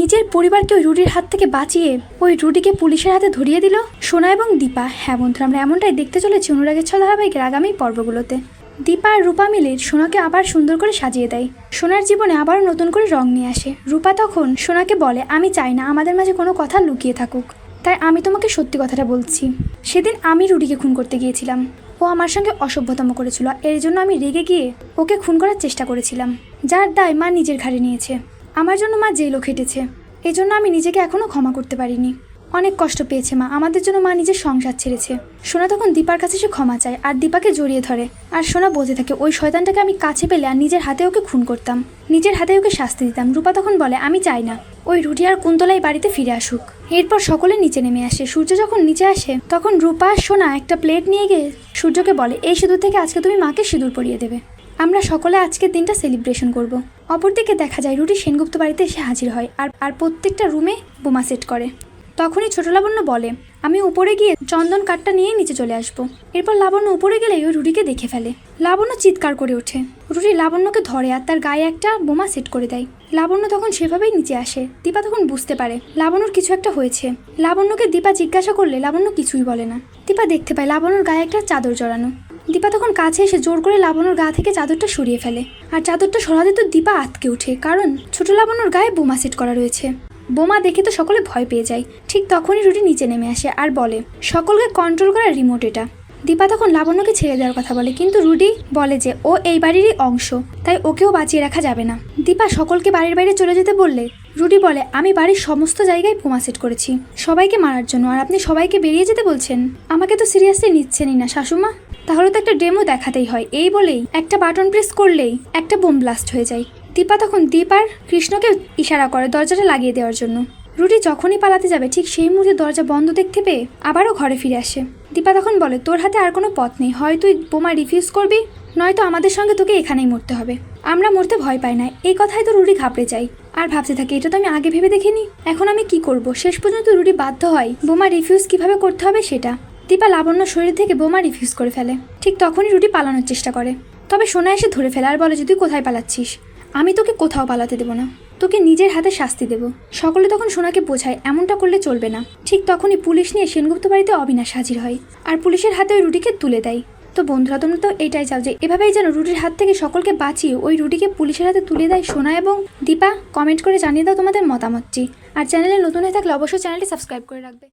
নিজের পরিবারকে ওই রুডির হাত থেকে বাঁচিয়ে ওই রুডিকে পুলিশের হাতে ধরিয়ে দিল সোনা এবং দীপা। হ্যাঁ বন্ধুরা, আমরা এমনটাই দেখতে চলেছি অনুরাগের ছ ধারাবাহিকের আগামী পর্বগুলোতে। দীপা আর রূপা মিলে সোনাকে আবার সুন্দর করে সাজিয়ে দেয়। সোনার জীবনে আবারও নতুন করে রং নিয়ে আসে। রূপা তখন সোনাকে বলে, আমি চাই না, আমাদের মাঝে কোনো কথা লুকিয়ে থাকুক। তাই আমি তোমাকে সত্যি কথাটা বলছি। সেদিন আমি রুডিকে খুন করতে গিয়েছিলাম। ও আমার সঙ্গে অসভ্যতম করেছিল। এর জন্য আমি রেগে গিয়ে ওকে খুন করার চেষ্টা করেছিলাম, যার দায় মা নিজের ঘাড়ে নিয়েছে। আমার জন্য মা জেলও খেটেছে এজন্য আমি নিজেকে এখনও ক্ষমা করতে পারিনি। অনেক কষ্ট পেয়েছে মা, আমাদের জন্য মা নিজের সংসার ছেড়েছে। সোনা তখন দীপার কাছে সে ক্ষমা চায় আর দীপাকে জড়িয়ে ধরে। আর সোনা বলতে থাকে, ওই শয়তানটাকে আমি কাছে পেলে আর নিজের হাতে ওকে খুন করতাম। নিজের হাতে ওকে শাস্তি দিতাম। রূপা তখন বলে, আমি চাই না। ওই রুটি আর কুন্তলাই বাড়িতে ফিরে আসুক। এরপর সকলে নিচে নেমে আসে। সূর্য যখন নিচে আসে, তখন রূপা সোনা একটা প্লেট নিয়ে গিয়ে সূর্যকে বলে, এই সিঁদুর থেকে আজকে তুমি মাকে সিঁদুর পরিয়ে দেবে। আমরা সকলে আজকের দিনটা সেলিব্রেশন করব। অপরদিকে দেখা যায়, রুটি সেনগুপ্ত বাড়িতে এসে হাজির হয় আর আর প্রত্যেকটা রুমে বোমা সেট করে। তখনই ছোট লাবণ্য বলে, আমি উপরে গিয়ে চন্দন কাঠটা নিয়ে নিচে চলে আসব। এরপর লাবণ্য উপরে গেলেই ওই রুটিকে দেখে ফেলে। লাবণ্য চিৎকার করে ওঠে। রুটি লাবণ্যকে ধরে আর তার গায়ে একটা বোমা সেট করে দেয়। লাবণ্য তখন সেভাবেই নিচে আসে। দীপা তখন বুঝতে পারে, লাবণ্যর কিছু একটা হয়েছে। লাবণ্যকে দীপা জিজ্ঞাসা করলে লাবণ্য কিছুই বলে না। দীপা দেখতে পায় লাবণ্যর গায়ে একটা চাদর জড়ানো। দীপা তখন কাছে এসে জোর করে লাবণ্যর গা থেকে চাদরটা সরিয়ে ফেলে। আর চাদরটা সরাতে তো দীপা আটকে ওঠে, কারণ ছোট লাবণ্যর গায়ে বোমা সেট করা রয়েছে। বোমা দেখে তো সকলে ভয় পেয়ে যায়। ঠিক তখনই রুটি নিচে নেমে আসে আর বলে, সকলকে কন্ট্রোল করার রিমোট এটা। দীপা তখন লাবণ্যকে ছেড়ে দেওয়ার কথা বলে, কিন্তু রুডি বলে যে, ও এই বাড়িরই অংশ, তাই ওকেও বাঁচিয়ে রাখা যাবে না। দীপা সকলকে বাড়ির বাইরে চলে যেতে বললে রুডি বলে, আমি বাড়ির সমস্ত জায়গায় বোমা সেট করেছি, সবাইকে মারার জন্য, আর আপনি সবাইকে বেরিয়ে যেতে বলছেন? আমাকে তো সিরিয়াসলি নিচ্ছেনই না, শাশুমা। তাহলে তো একটা ডেমো দেখাতেই হয়। এই বলেই একটা বাটন প্রেস করলেই একটা বোম ব্লাস্ট হয়ে যায়। দীপা তখন দীপ আর কৃষ্ণকে ইশারা করে দরজাটা লাগিয়ে দেওয়ার জন্য। রুটি যখনই পালাতে যাবে, ঠিক সেই মুহূর্তে দরজা বন্ধ দেখতে পেয়ে আবারও ঘরে ফিরে আসে। দীপা তখন বলে, তোর হাতে আর কোনো পথ নেই। হয় তুই বোমা রিফিউজ করবি, নয়তো আমাদের সঙ্গে তোকে এখানেই মরতে হবে। আমরা মরতে ভয় পাই না। এই কথাই তো রুটি ঘাবড়ে যায়। আর ভাবতে থাকে, এটা তো আমি আগে ভেবে দেখিনি। এখন আমি কি করব? শেষ পর্যন্ত রুটি বাধ্য হয় বোমা রিফিউজ কীভাবে করতে হবে সেটা। দীপা লাবণ্য শরীর থেকে বোমা রিফিউজ করে ফেলে। ঠিক তখনই রুটি পালানোর চেষ্টা করে। তবে সোনা এসে ধরে ফেলে আর বলে যে তুই কোথায় পালাচ্ছিস? আমি তোকে কোথাও পালাতে দেবো না। তোকে নিজের হাতে শাস্তি দেব। সকলে তখন সোনাকে বোঝায়, এমনটা করলে চলবে না। ঠিক তখনই পুলিশ নিয়ে সেনগুপ্ত বাড়িতে অবিনাশ হাজির হয় আর পুলিশের হাতে ওই রুটিকে তুলে দেয়। তো বন্ধুরা, তোমরা তো এটাই চাও যে, এভাবেই যেন রুটির হাত থেকে সকলকে বাঁচিয়ে ওই রুটিকে পুলিশের হাতে তুলে দেয় সোনা এবং দীপা। কমেন্ট করে জানিয়ে দাও তোমাদের মতামতটি। আর চ্যানেলে নতুন হয়ে থাকলে অবশ্যই চ্যানেলটি সাবস্ক্রাইব করে রাখবে।